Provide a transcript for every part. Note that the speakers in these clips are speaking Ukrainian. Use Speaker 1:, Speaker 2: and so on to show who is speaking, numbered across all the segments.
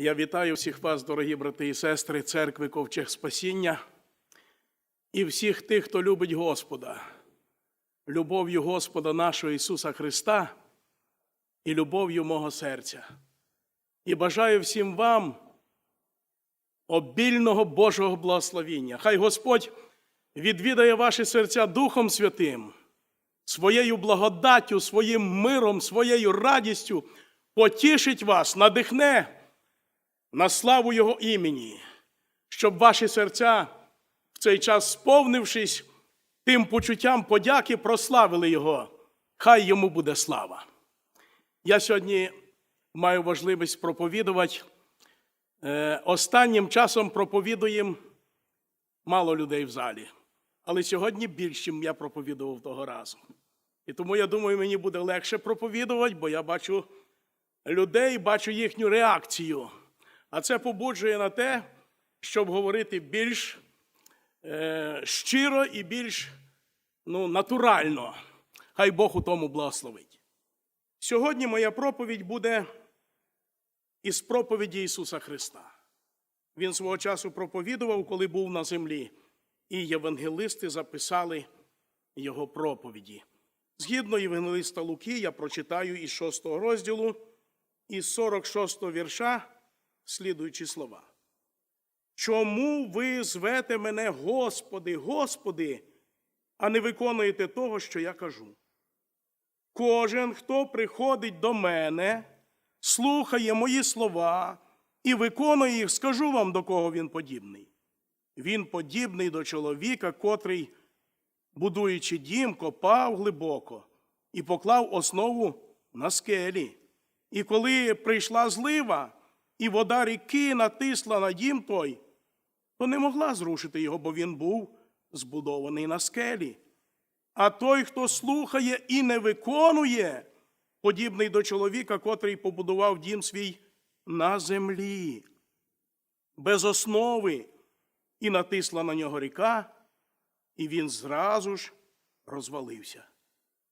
Speaker 1: Я вітаю всіх вас, дорогі брати і сестри, церкви Ковчег Спасіння і всіх тих, хто любить Господа, любов'ю Господа нашого Ісуса Христа і любов'ю мого серця. І бажаю всім вам обільного Божого благословіння. Хай Господь відвідає ваші серця Духом Святим, своєю благодаттю, своїм миром, своєю радістю, потішить вас, надихне на славу Його імені, щоб ваші серця в цей час, сповнившись тим почуттям подяки, прославили Його. Хай йому буде слава. Я сьогодні маю важливість проповідувати. Е, Останнім часом проповідуємо мало людей в залі, але сьогодні більше, я проповідував того разу. І тому я думаю, мені буде легше проповідувати, бо я бачу людей, бачу їхню реакцію. А це побуджує на те, щоб говорити більш е, щиро і більш ну, натурально. Хай Бог у тому благословить. Сьогодні моя проповідь буде із проповіді Ісуса Христа. Він свого часу проповідував, коли був на землі, і євангелисти записали його проповіді. Згідно Євангелиста Луки, я прочитаю із 6 розділу, із 46 вірша слідуючі слова. Чому ви звете мене Господи, Господи, а не виконуєте того, що я кажу? Кожен, хто приходить до мене, слухає мої слова і виконує їх, скажу вам, до кого він подібний. Він подібний до чоловіка, котрий, будуючи дім, копав глибоко і поклав основу на скелі. І коли прийшла злива, і вода ріки натисла на дім той, то не могла зрушити його, бо він був збудований на скелі. А той, хто слухає і не виконує, подібний до чоловіка, котрий побудував дім свій на землі, без основи, і натисла на нього ріка, і він зразу ж розвалився.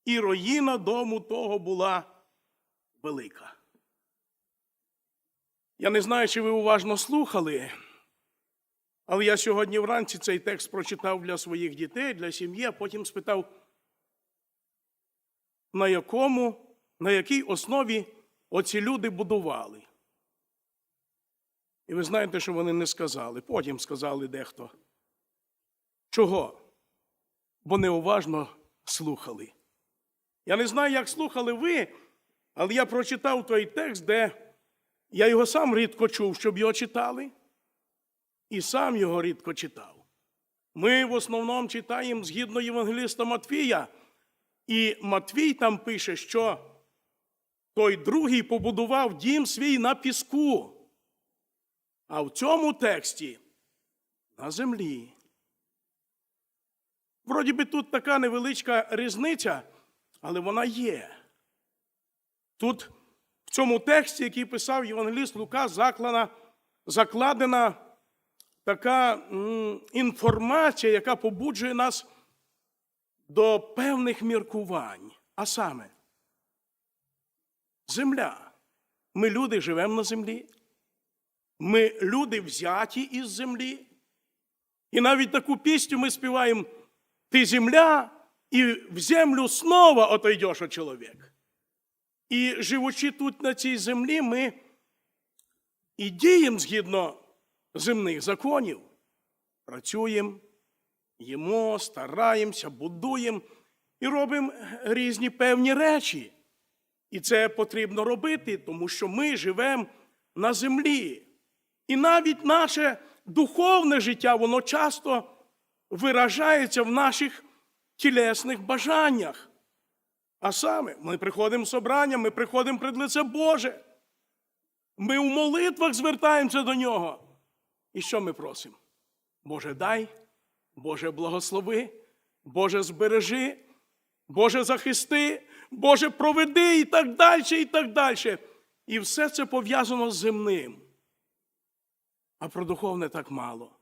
Speaker 1: І руїна дому того була велика. Я не знаю, чи ви уважно слухали, але я сьогодні вранці цей текст прочитав для своїх дітей, для сім'ї, а потім спитав, на якому, на якій основі оці люди будували. І ви знаєте, що вони не сказали. Потім сказали дехто. Чого? Бо неуважно слухали. Я не знаю, як слухали ви, але я прочитав той текст, де я його сам рідко чув, щоб його читали, і сам його рідко читав. Ми в основному читаємо згідно Євангеліста Матвія, і Матвій там пише, що той другий побудував дім свій на піску, а в цьому тексті на землі. Вроді би тут така невеличка різниця, але вона є. Тут в цьому тексті, який писав Євангеліст Лука, закладена, закладена така інформація, яка побуджує нас до певних міркувань. А саме, земля. Ми люди живемо на землі. Ми люди взяті із землі. І навіть таку пісню ми співаємо Ти земля, і в землю снова отойдеш, о чоловік. І живучи тут на цій землі, ми і діємо згідно земних законів. Працюємо, їмо, стараємося, будуємо і робимо різні певні речі. І це потрібно робити, тому що ми живемо на землі. І навіть наше духовне життя, воно часто виражається в наших тілесних бажаннях. А саме, ми приходимо в собрання, ми приходимо пред лице Боже. Ми у молитвах звертаємося до Нього. І що ми просимо? Боже, дай, Боже, благослови, Боже, збережи, Боже, захисти, Боже, проведи і так далі, і так далі. І все це пов'язано з земним. А про духовне так мало.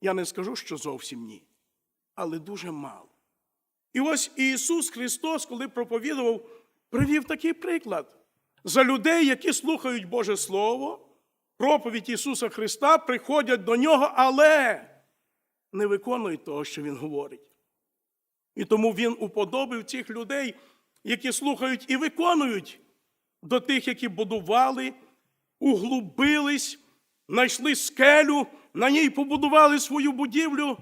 Speaker 1: Я не скажу, що зовсім ні, але дуже мало. І ось Ісус Христос, коли проповідував, привів такий приклад. за людей, які слухають Боже Слово, проповідь Ісуса Христа, приходять до Нього, але не виконують того, що Він говорить. І тому Він уподобив цих людей, які слухають і виконують, до тих, які будували, углубились, знайшли скелю, на ній побудували свою будівлю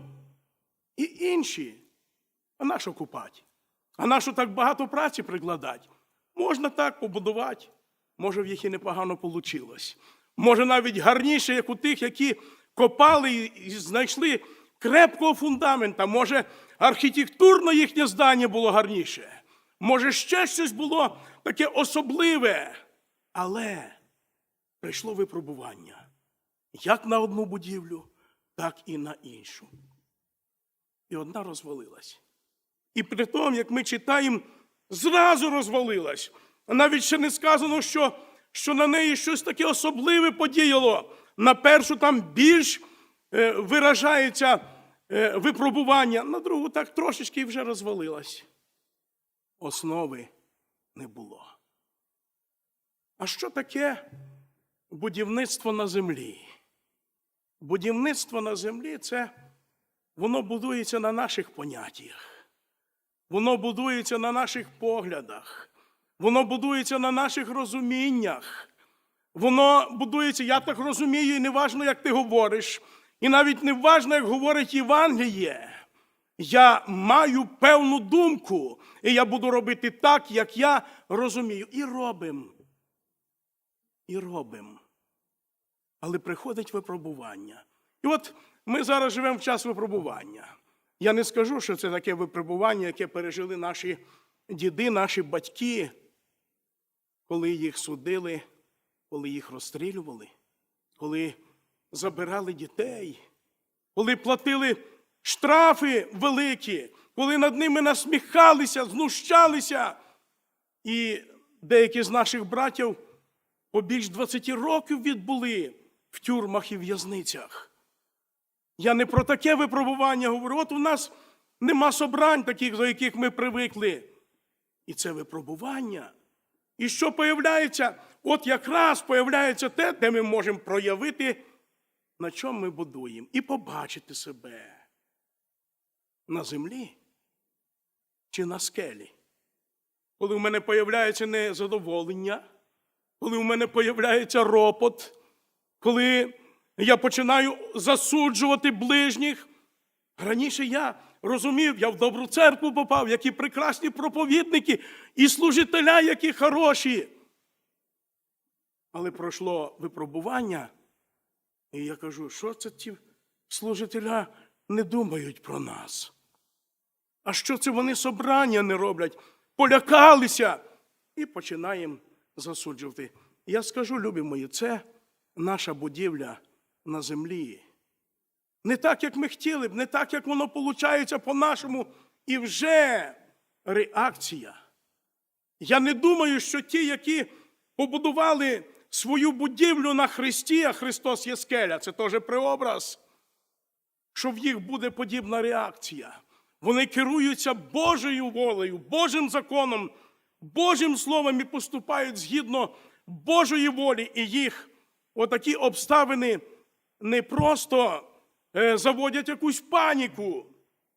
Speaker 1: і інші. А нащо купати? А нащо так багато праці прикладати? Можна так побудувати. Може, в їх і непогано вийшло. Може, навіть гарніше, як у тих, які копали і- знайшли крепкого фундамента. Може, архітектурно їхнє здання було гарніше. Може, ще щось було таке особливе. Але прийшло випробування як на одну будівлю, так і на іншу. І одна розвалилась. І при тому, як ми читаємо, зразу розвалилась. Навіть ще не сказано, що, що на неї щось таке особливе подіяло. На першу там більш е, виражається е, випробування, на другу так трошечки і вже розвалилась. Основи не було. А що таке будівництво на землі? Будівництво на землі це воно будується на наших поняттях. Воно будується на наших поглядах, воно будується на наших розуміннях. Воно будується, я так розумію, і не важно, як ти говориш, і навіть не важно, як говорить Євангеліє. Я маю певну думку, і я буду робити так, як я розумію. І робимо. І робимо. Але приходить випробування. І от ми зараз живемо в час випробування. Я не скажу, що це таке випробування, яке пережили наші діди, наші батьки, коли їх судили, коли їх розстрілювали, коли забирали дітей, коли платили штрафи великі, коли над ними насміхалися, знущалися. І деякі з наших братів по більш 20 років відбули в тюрмах і в'язницях. Я не про таке випробування говорю. От у нас нема собрань таких, до яких ми привикли. І це випробування. І що появляється? От якраз появляється те, де ми можемо проявити, на чому ми будуємо, і побачити себе на землі чи на скелі. Коли в мене появляється незадоволення, коли в мене появляється ропот, коли я починаю засуджувати ближніх. Раніше я розумів, я в добру церкву попав, які прекрасні проповідники і служителя, які хороші. Але пройшло випробування, і я кажу, що це ті служителя не думають про нас? А що це вони собрання не роблять? Полякалися і починаємо засуджувати. Я скажу, любі мої, це наша будівля на землі. Не так, як ми хотіли б, не так, як воно виходить по-нашому, і вже реакція. Я не думаю, що ті, які побудували свою будівлю на Христі, а Христос є скеля, це теж преобраз, що в їх буде подібна реакція. Вони керуються Божою волею, Божим законом, Божим Словом і поступають згідно Божої волі, і їх отакі обставини не просто е, заводять якусь паніку,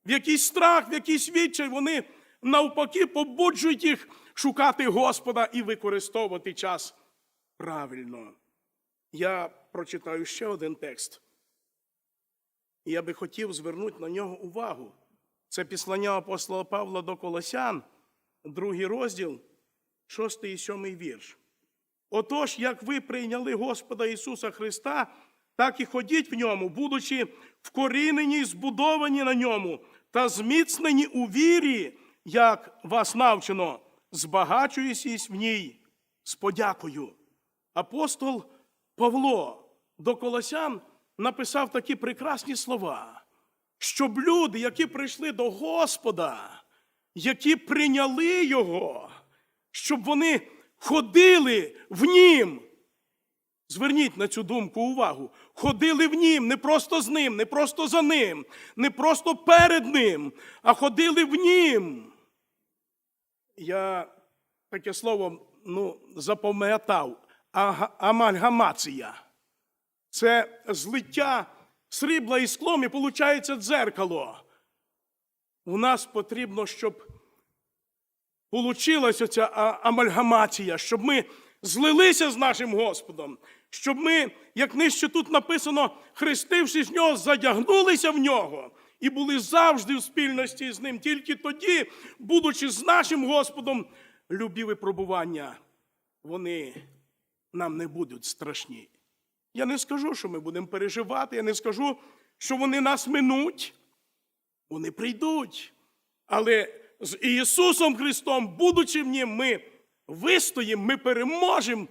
Speaker 1: в якийсь страх, в якийсь відчай. Вони навпаки побуджують їх шукати Господа і використовувати час правильно. Я прочитаю ще один текст. Я би хотів звернути на нього увагу. Це післання апостола Павла до Колосян, другий розділ, шостий і сьомий вірш. Отож, як ви прийняли Господа Ісуса Христа, так і ходіть в ньому, будучи вкорінені, збудовані на ньому та зміцнені у вірі, як вас навчено, збагачуючись в ній з подякою. Апостол Павло до Колосян написав такі прекрасні слова, щоб люди, які прийшли до Господа, які прийняли Його, щоб вони ходили в Нім. Зверніть на цю думку увагу. Ходили в Нім, не просто з Ним, не просто за Ним, не просто перед Ним, а ходили в Нім. Я таке слово ну, запам'ятав, амальгамація. Це злиття срібла із склом і виходить дзеркало. У нас потрібно, щоб получилася ця амальгамація, щоб ми злилися з нашим Господом, щоб ми, як нижче тут написано, хрестившись в нього, задягнулися в нього і були завжди в спільності з ним. Тільки тоді, будучи з нашим Господом, любі випробування, вони нам не будуть страшні. Я не скажу, що ми будемо переживати, я не скажу, що вони нас минуть. Вони прийдуть. Але з Ісусом Христом, будучи в Нім, ми вистоїмо, ми переможемо,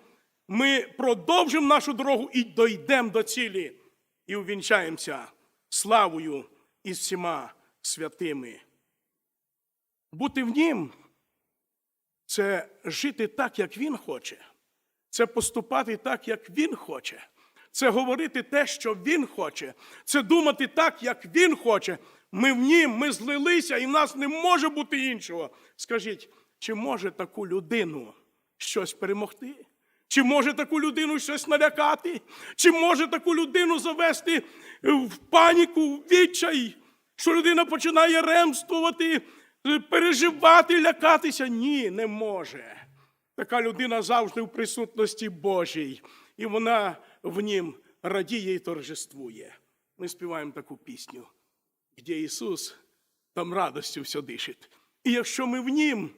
Speaker 1: ми продовжимо нашу дорогу і дійдемо до цілі і увінчаємося славою із всіма святими. Бути в Нім це жити так, як Він хоче, це поступати так, як Він хоче, це говорити те, що Він хоче, це думати так, як Він хоче. Ми в нім, ми злилися, і в нас не може бути іншого. Скажіть, чи може таку людину щось перемогти? Чи може таку людину щось налякати? Чи може таку людину завести в паніку, в відчай, що людина починає ремствувати, переживати, лякатися? Ні, не може. Така людина завжди в присутності Божій, і вона в нім радіє і торжествує. Ми співаємо таку пісню, де Ісус, там радостю все дишить. І якщо ми в Нім,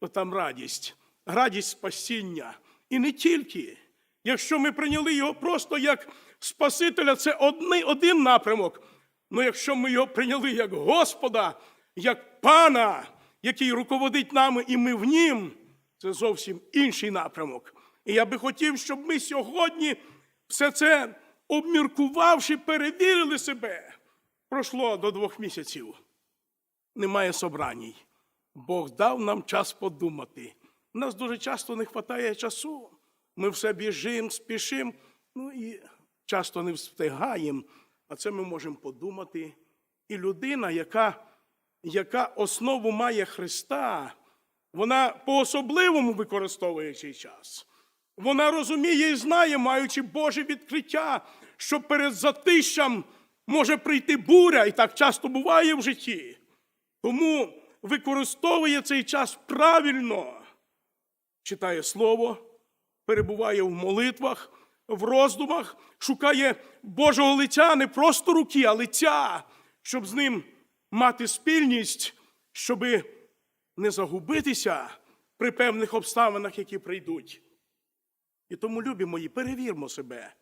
Speaker 1: то там радість, радість спасіння. І не тільки. Якщо ми прийняли Його просто як Спасителя, це одний, один напрямок. Але якщо ми його прийняли як Господа, як Пана, який руководить нами, і ми в Нім, це зовсім інший напрямок. І я би хотів, щоб ми сьогодні все це обміркувавши, перевірили себе. Пройшло до двох місяців. Немає собраній. Бог дав нам час подумати. У нас дуже часто не вистачає часу. Ми все біжимо, спішимо, ну і часто не встигаємо. А це ми можемо подумати. І людина, яка, яка основу має Христа, вона по-особливому використовує цей час. Вона розуміє і знає, маючи Боже відкриття, що перед затищем може прийти буря, і так часто буває в житті. Тому використовує цей час правильно, читає Слово, перебуває в молитвах, в роздумах, шукає Божого лиця не просто руки, а лиця, щоб з ним мати спільність, щоби не загубитися при певних обставинах, які прийдуть. І тому, любі мої, перевірмо себе,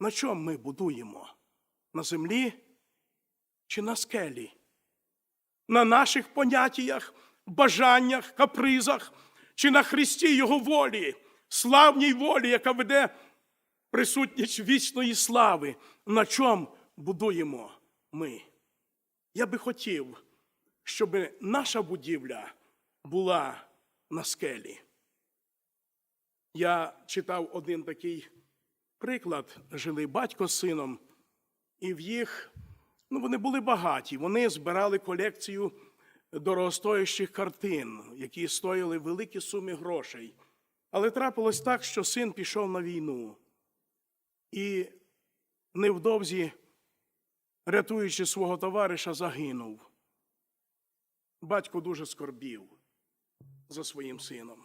Speaker 1: на чому ми будуємо? На землі чи на скелі? На наших поняттях, бажаннях, капризах, чи на Христі Його волі, славній волі, яка веде присутність вічної слави, на чому будуємо ми? Я би хотів, щоб наша будівля була на скелі. Я читав один такий приклад. Жили батько з сином, і в їх, ну вони були багаті. Вони збирали колекцію дорогостоящих картин, які стоїли великі суми грошей. Але трапилось так, що син пішов на війну. І невдовзі, рятуючи свого товариша, загинув. Батько дуже скорбів за своїм сином.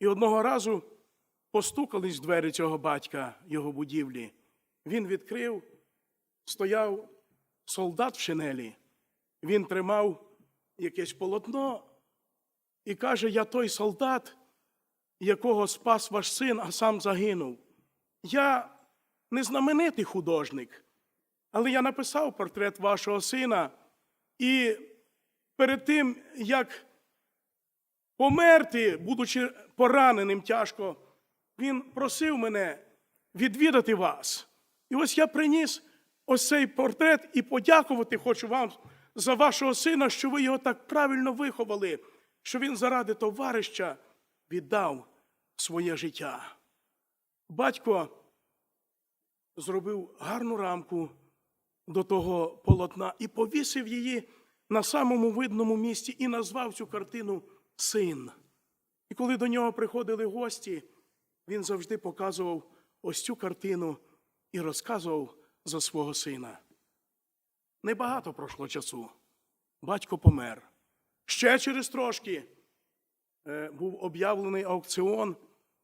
Speaker 1: І одного разу постукались в двері цього батька, його будівлі. Він відкрив, стояв солдат в шинелі. Він тримав якесь полотно і каже: Я той солдат, якого спас ваш син, а сам загинув. Я не знаменитий художник, але я написав портрет вашого сина. І перед тим, як померти, будучи пораненим тяжко, він просив мене відвідати вас. І ось я приніс ось цей портрет і подякувати хочу вам за вашого сина, що ви його так правильно виховали, що він заради товариша віддав своє життя. Батько зробив гарну рамку до того полотна і повісив її на самому видному місці і назвав цю картину Син. І коли до нього приходили гості, він завжди показував ось цю картину і розказував за свого сина. Небагато пройшло часу. Батько помер. Ще через трошки е, був об'явлений аукціон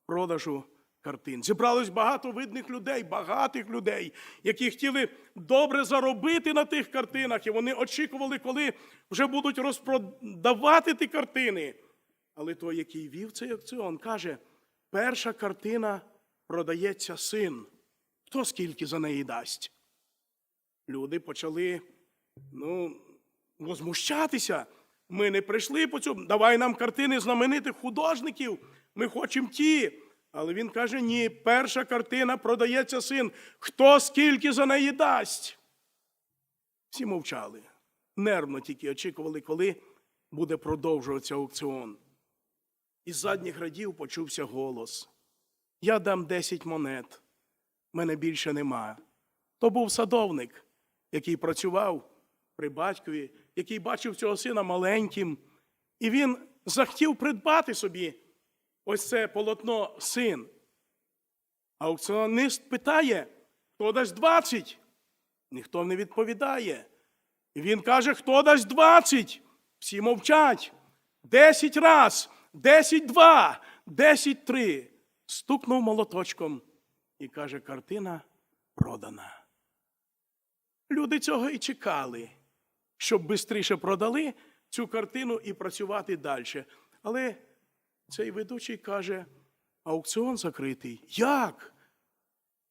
Speaker 1: продажу картин. Зібралось багато видних людей, багатих людей, які хотіли добре заробити на тих картинах, і вони очікували, коли вже будуть розпродавати ті картини. Але той, який вів цей аукціон, каже: перша картина продається син. Хто скільки за неї дасть? Люди почали ну, возмущатися. Ми не прийшли по цьому. Давай нам картини знаменитих художників. Ми хочемо ті. Але він каже: ні, перша картина продається син. Хто скільки за неї дасть? Всі мовчали. Нервно тільки очікували, коли буде продовжуватися аукціон. Із задніх радів почувся голос. Я дам 10 монет. Мене більше нема. То був садовник, який працював при батькові, який бачив цього сина маленьким, і він захотів придбати собі ось це полотно син. Аукціонист питає, хто дасть 20? Ніхто не відповідає. І він каже, хто дасть 20? Всі мовчать. Десять раз, десять два, десять три. Стукнув молоточком і каже, картина продана. Люди цього і чекали, щоб швидше продали цю картину і працювати далі. Але цей ведучий каже, аукціон закритий. Як?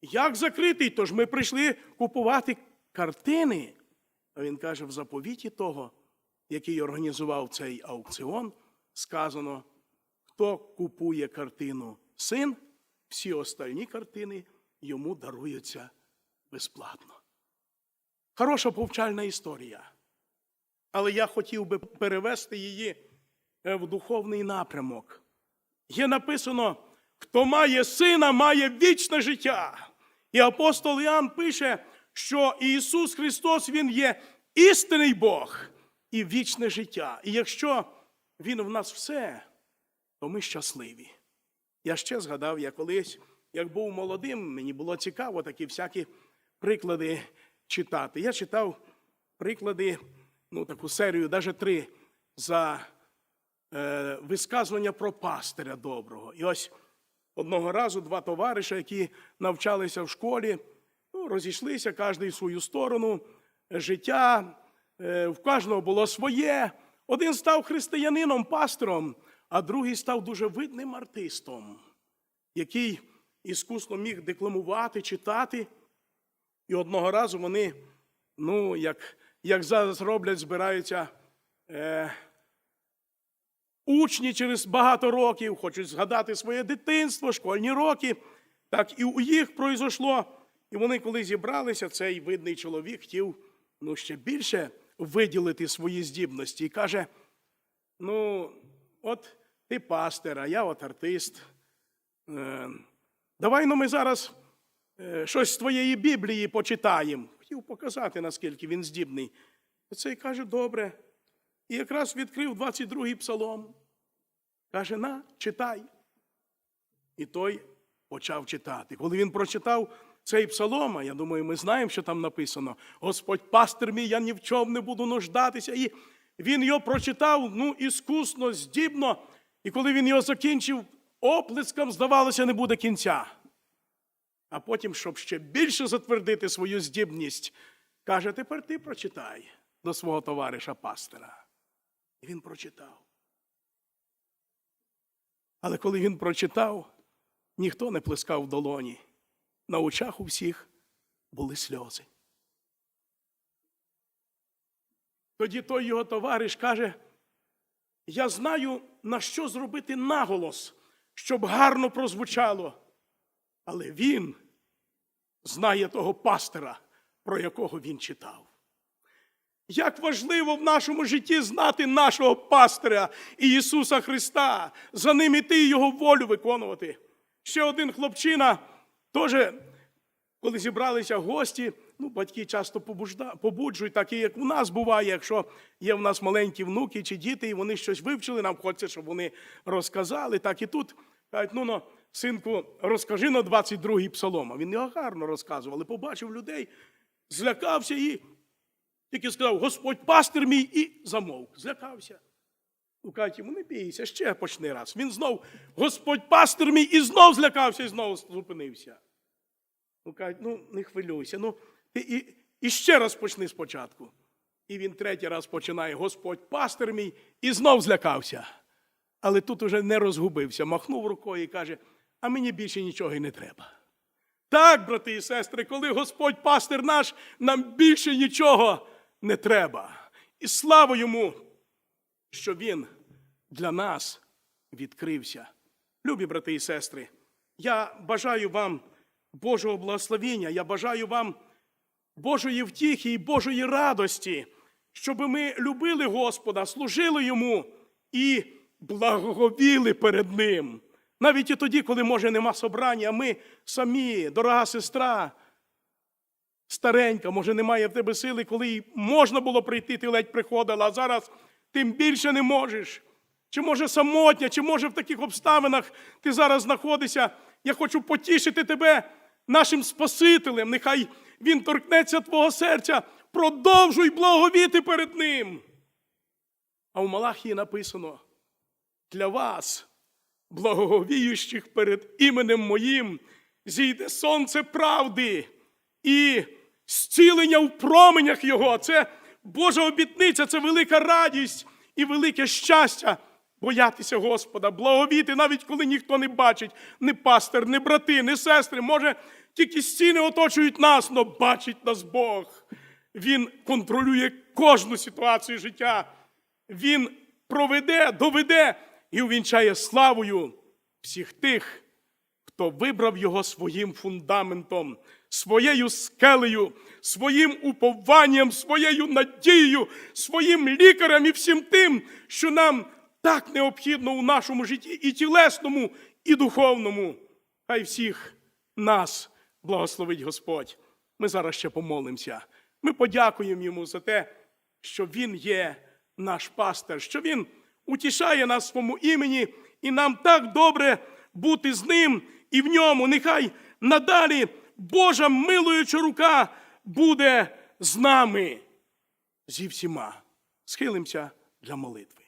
Speaker 1: Як закритий? Тож ми прийшли купувати картини. А він каже, в заповіті того, який організував цей аукціон, сказано, хто купує картину син, всі остальні картини йому даруються безплатно. Хороша повчальна історія. Але я хотів би перевести її е, в духовний напрямок. Є написано, хто має сина, має вічне життя. І апостол Іоанн пише, що Ісус Христос Він є істинний Бог і вічне життя. І якщо Він в нас все, то ми щасливі. Я ще згадав, я колись, як був молодим, мені було цікаво такі всякі приклади читати. Я читав приклади, ну, таку серію, навіть три, за е, висказування про пастиря доброго. І ось одного разу два товариша, які навчалися в школі, ну, розійшлися кожен в свою сторону. Життя е, в кожного було своє. Один став християнином, пастором, а другий став дуже видним артистом, який іскусно міг декламувати, читати. І одного разу вони, ну, як, як зараз роблять, збираються е, учні через багато років, хочуть згадати своє дитинство, школьні роки. Так і у їх пройшло. І вони, коли зібралися, цей видний чоловік хотів ну, ще більше виділити свої здібності. І каже: ну, от ти пастир, а я от артист. Е, давай ну ми зараз щось з твоєї Біблії почитаємо. Хотів показати, наскільки він здібний. І цей каже, добре. І якраз відкрив 22-й псалом. Каже, на, читай. І той почав читати. Коли він прочитав цей псалом, а я думаю, ми знаємо, що там написано: Господь пастир мій, я ні в чому не буду нуждатися. І він його прочитав ну, іскусно, здібно. І коли він його закінчив, оплеском, здавалося, не буде кінця. А потім, щоб ще більше затвердити свою здібність, каже: тепер ти прочитай до свого товариша пастира. І він прочитав. Але коли він прочитав, ніхто не плескав в долоні. На очах у всіх були сльози. Тоді той його товариш каже: Я знаю, на що зробити наголос, щоб гарно прозвучало. Але він знає того пастира, про якого він читав. Як важливо в нашому житті знати нашого пастиря і Ісуса Христа, за ним іти і Його волю виконувати. Ще один хлопчина, теж, коли зібралися гості, Ну, батьки часто побуджують, так і як у нас буває, якщо є в нас маленькі внуки чи діти, і вони щось вивчили, нам хочеться, щоб вони розказали. Так і тут кажуть, ну, ну синку, розкажи на 22-й псалом. А він його гарно розказував, але побачив людей, злякався і тільки сказав, Господь пастир мій, і замовк. Злякався. Ну, кажуть йому, не бійся, ще почни раз. Він знов, Господь пастир мій, і знов злякався, і знов зупинився. Ну, кажуть, ну не хвилюйся. Ну, ти і, і ще раз почни спочатку. І він третій раз починає, Господь пастир мій, і знов злякався. Але тут уже не розгубився, махнув рукою і каже, а мені більше нічого й не треба. Так, брати і сестри, коли Господь пастир наш, нам більше нічого не треба. І слава йому, що Він для нас відкрився. Любі брати і сестри, я бажаю вам Божого благословення, я бажаю вам Божої втіхи і Божої радості, щоб ми любили Господа, служили Йому і благоговіли перед Ним. Навіть і тоді, коли, може, нема собрання, ми самі, дорога сестра, старенька, може, немає в тебе сили, коли й можна було прийти, ти ледь приходила, а зараз тим більше не можеш. Чи може самотня, чи може в таких обставинах ти зараз знаходишся. Я хочу потішити тебе нашим Спасителем. Нехай Він торкнеться твого серця. Продовжуй благовіти перед Ним. А у Малахії написано: для вас, благоговіючих перед іменем моїм, зійде сонце правди і зцілення в променях Його. Це Божа обітниця, це велика радість і велике щастя. Боятися Господа, благовіти, навіть коли ніхто не бачить, ні пастир, ні брати, ні сестри. Може, тільки стіни оточують нас, але бачить нас Бог. Він контролює кожну ситуацію життя. Він проведе, доведе і увінчає славою всіх тих, хто вибрав його своїм фундаментом, своєю скелею, своїм упованням, своєю надією, своїм лікарем і всім тим, що нам так необхідно у нашому житті і тілесному, і духовному. Хай всіх нас благословить Господь. Ми зараз ще помолимося. Ми подякуємо йому за те, що Він є наш пастир, що Він утішає нас в своєму імені, і нам так добре бути з ним і в ньому. Нехай надалі Божа милуюча рука буде з нами зі всіма. Схилимося для молитви.